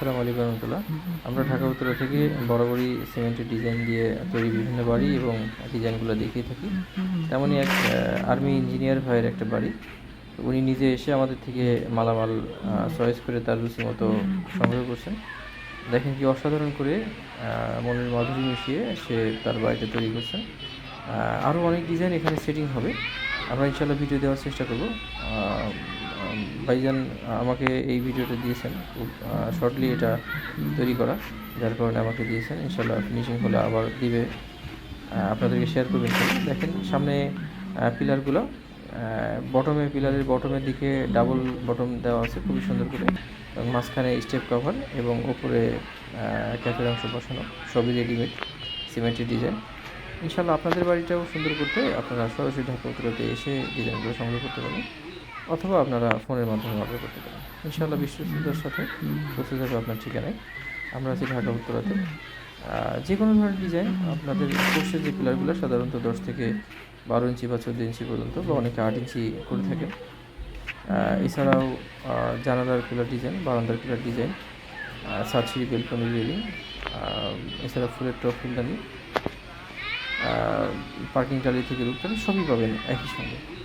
আসসালামু আলাইকুম রহমতুল্লাহ। আমরা ঢাকা উত্তরা থেকে, বরাবরই সিমেন্টের ডিজাইন দিয়ে তৈরি বিভিন্ন বাড়ি এবং ডিজাইনগুলো দেখিয়ে থাকি। তেমনই এক আর্মি ইঞ্জিনিয়ার ভাইয়ের একটা বাড়ি। উনি নিজে এসে আমাদের থেকে মালামাল চয়েস করে তার রুচি মতো সংগ্রহ করছেন। দেখেন কি অসাধারণ করে মনের মাধুরী মিশিয়ে সে তার বাড়িতে তৈরি করছেন। আরও অনেক ডিজাইন এখানে সেটিং হবে। আমরা ইনশাল্লাহ ভিডিও দেওয়ার চেষ্টা করব। ভাইজান আমাকে এই ভিডিওটা দিয়েছেন খুব শর্টলি এটা তৈরি করা, যার কারণে আমাকে দিয়েছেন। ইনশাল্লাহ ফিনিশিং হলে আবার দিবে। আপনাদেরকে শেয়ার করবেন। দেখেন সামনে পিলারগুলো বটমে পিলারের বটমের দিকে ডাবল বটম দেওয়া আছে, খুবই সুন্দর করে। এবং মাঝখানে স্টেপ কভার এবং ওপরে ক্যাফের অংশ বসানো, সবই রেডিমেড সিমেন্টের ডিজাইন ইনশাল্লাহ আপনাদের বাড়িটাও সুন্দর করতে আপনারা সরাসরি ঢাকা উত্তরাতে এসে ডিজাইনগুলো সংগ্রহ করতে পারেন। অথবা আপনারা ফোনের মাধ্যমে অর্ডার করতে পারেন। ইনশাল্লাহ বিশ্বস্ততার সাথে পৌঁছে যাবে আপনার ঠিকানায়। আমরা আছি ঢাকা উত্তরাতে। যে কোনো ধরনের ডিজাইন আপনাদের কোর্সের যে পিলারগুলো সাধারণত দশ থেকে বারো ইঞ্চি বা চোদ্দ ইঞ্চি পর্যন্ত বা অনেকে আট ইঞ্চি করে আহ, এছাড়াও জানালার পিলার ডিজাইন বারান্দার পিলার ডিজাইন সাতশিরি বেলকনি রেলিং এছাড়া ফুলের টপ ফুলদানি পার্কিং টালি থেকে রূপটালি সবই পাবেন একই সঙ্গে।